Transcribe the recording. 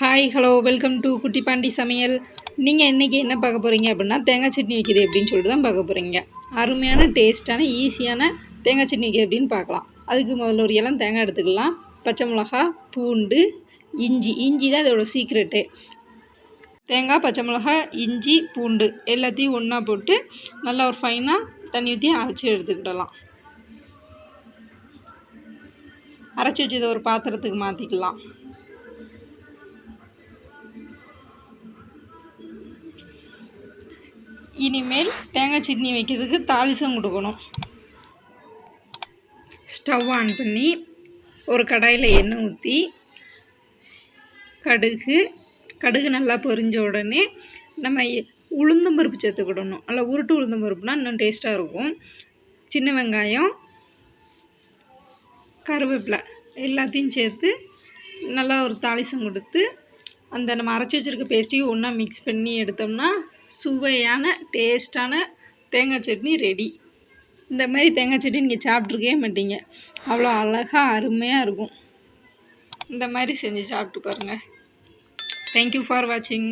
Hi hello welcome to குட்டி பாண்டி சமையல் நீங்கள் இன்றைக்கி என்ன பார்க்க போகிறீங்க அப்படின்னா தேங்காய் சட்னி வைக்கிறது எப்படின்னு சொல்லிட்டு தான் பார்க்க போகிறீங்க அருமையான டேஸ்ட்டான ஈஸியான தேங்காய் சட்னி வைக்கிறது எப்படின்னு பார்க்கலாம். அதுக்கு முதல்ல ஒரு இளம் தேங்காய் எடுத்துக்கலாம். பச்சை மிளகா பூண்டு இஞ்சி. இஞ்சி தான் இதோட சீக்ரெட்டு தேங்காய் பச்சை மிளகா இஞ்சி பூண்டு எல்லாத்தையும் ஒன்றா போட்டு நல்லா ஒரு ஃபைனாக தண்ணி ஊற்றி அரைச்சி எடுத்துக்கிடலாம். அரைச்சி வச்சதை ஒரு பாத்திரத்துக்கு மாற்றிக்கலாம் இனிமேல் தேங்காய் சட்னி வைக்கிறதுக்கு தாளிசம் கொடுக்கணும். ஸ்டவ் ஆன் பண்ணி ஒரு கடாயில் எண்ணெய் ஊற்றி கடுகு கடுகு நல்லா பொரிஞ்ச உடனே நம்ம உளுந்தம்பருப்பு சேர்த்துக்கிடணும். அதில் உருட்டு உளுந்தம்பருப்புனா இன்னும் டேஸ்ட்டாக இருக்கும். சின்ன வெங்காயம் கருவேப்பிலை எல்லாத்தையும் சேர்த்து நல்லா ஒரு தாளிசம் கொடுத்து அந்த நம்ம அரைச்சி வச்சுருக்க பேஸ்ட்டையும் ஒன்றா மிக்ஸ் பண்ணி எடுத்தோம்னா சுவையான டேஸ்ட்டான தேங்காய் சட்னி ரெடி இந்த மாதிரி தேங்காய் சட்னி நீங்கள் சாப்பிட்ருக்கவே மாட்டீங்க. அவ்வளோ அழகாக அருமையாக இருக்கும். இந்த மாதிரி செஞ்சு சாப்பிட்டு பாருங்கள் தேங்க்யூ ஃபார் வாட்சிங்